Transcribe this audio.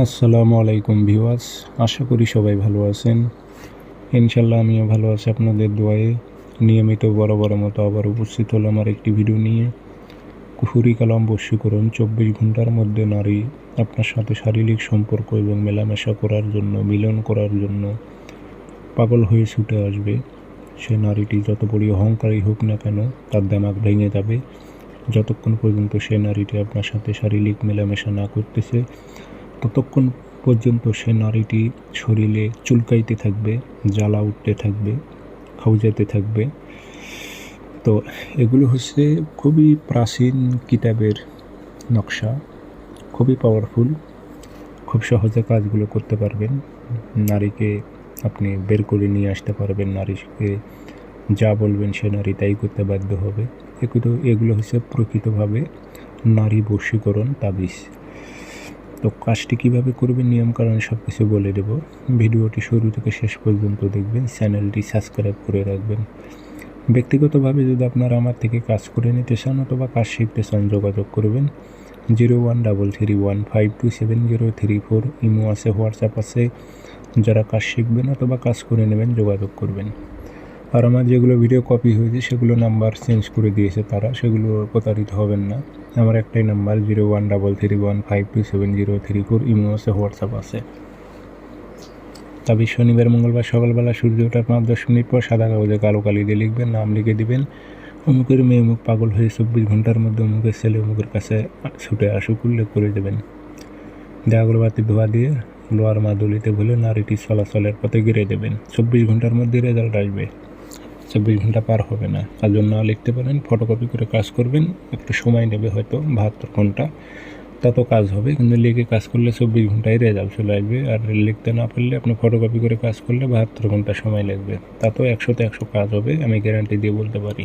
আসসালামু আলাইকুম ভিওয়াস আশা করি সবাই ভালো আছেন। ইনশাল্লাহ আমিও ভালো আছি আপনাদের দোয়ায়ে। নিয়মিত বড় বড় মতো আবার উপস্থিত হলো আমার একটি ভিডিও নিয়ে। কুফুরি কালাম বশীকরণ চব্বিশ ঘণ্টার মধ্যে নারী আপনার সাথে শারীরিক সম্পর্ক এবং মেলামেশা করার জন্য, মিলন করার জন্য পাগল হয়ে ছুটে আসবে। সে নারীটি যত বড় অহংকারী হোক না কেন, তার দামাক ভেঙে যাবে। যতক্ষণ পর্যন্ত সে নারীটি আপনার সাথে শারীরিক মেলামেশা না করতেছে ততক্ষণ পর্যন্ত সে নারীটি শরীরে চুলকাইতে থাকবে, জ্বালা উঠতে থাকবে খাউজাতে থাকবে। তো এগুলো হচ্ছে খুবই প্রাচীন কিতাবের নকশা, খুবই পাওয়ারফুল খুব সহজে কাজগুলো করতে পারবেন। নারীকে আপনি বের করে নিয়ে আসতে পারবেন, নারীকে যা বলবেন সে নারী তাই করতে বাধ্য হবে। এগুলো এগুলো হচ্ছে প্রকৃতভাবে নারী বশীকরণ তাবিজ। তো কাজটি কীভাবে করবেন, নিয়মকানুন সব কিছু বলে দেব। ভিডিওটি শুরু থেকে শেষ পর্যন্ত দেখবেন, চ্যানেলটি সাবস্ক্রাইব করে রাখবেন। ব্যক্তিগতভাবে যদি আপনারা আমার থেকে কাজ করে নিতে চান অথবা কাজ শিখতে চান, যোগাযোগ করবেন। Zero one double three one five two seven zero three four, imo আছে, হোয়াটসঅ্যাপ আছে। যারা কাজ শিখবেন অথবা কাজ করে নেবেন, যোগাযোগ করবেন। আর আমার যেগুলো ভিডিও কপি হয়েছে, সেগুলো নাম্বার চেঞ্জ করে দিয়েছে তারা। সেগুলো প্রতারিত হবেন না। আমার একটাই number zero one double three one five two seven zero three four imo আছে, হোয়াটসঅ্যাপ আছে। তবে শনিবার, মঙ্গলবার, সকালবেলা সূর্য ওঠার পাঁচ দশ মিনিট পর সাদা কাগজে কালো কালি দিয়ে লিখবেন, নাম লিখে দিবেন। অমুকের মেয়ে অমুক পাগল হয়ে চব্বিশ ঘণ্টার মধ্যে অমুকের ছেলে অমুকের কাছে ছুটে আসুক, উল্লেখ করে দেবেন। দেয়াগরবাতি ধোয়া দিয়ে লোয়ার মাদুলিতে ভুলে নারীটি চলাচলের পথে গিরে দেবেন। চব্বিশ ঘণ্টার মধ্যে রেজাল্ট আসবে। চব্বিশ ঘণ্টা পার হবে না। তার জন্য লিখতে পারেন ফটোকপি করে কাজ করবেন, একটু সময় নেবে হয়তো, বাহাত্তর ঘণ্টা। তত কাজ হবে, কিন্তু লিখে কাজ করলে চব্বিশ ঘন্টায় রেজাল্ট চলে আসবে। আর লিখতে না পারলে আপনি ফটোকপি করে কাজ করলে বাহাত্তর ঘণ্টা সময় লাগবে। তাতেও একশোতে একশো কাজ হবে, আমি গ্যারান্টি দিয়ে বলতে পারি।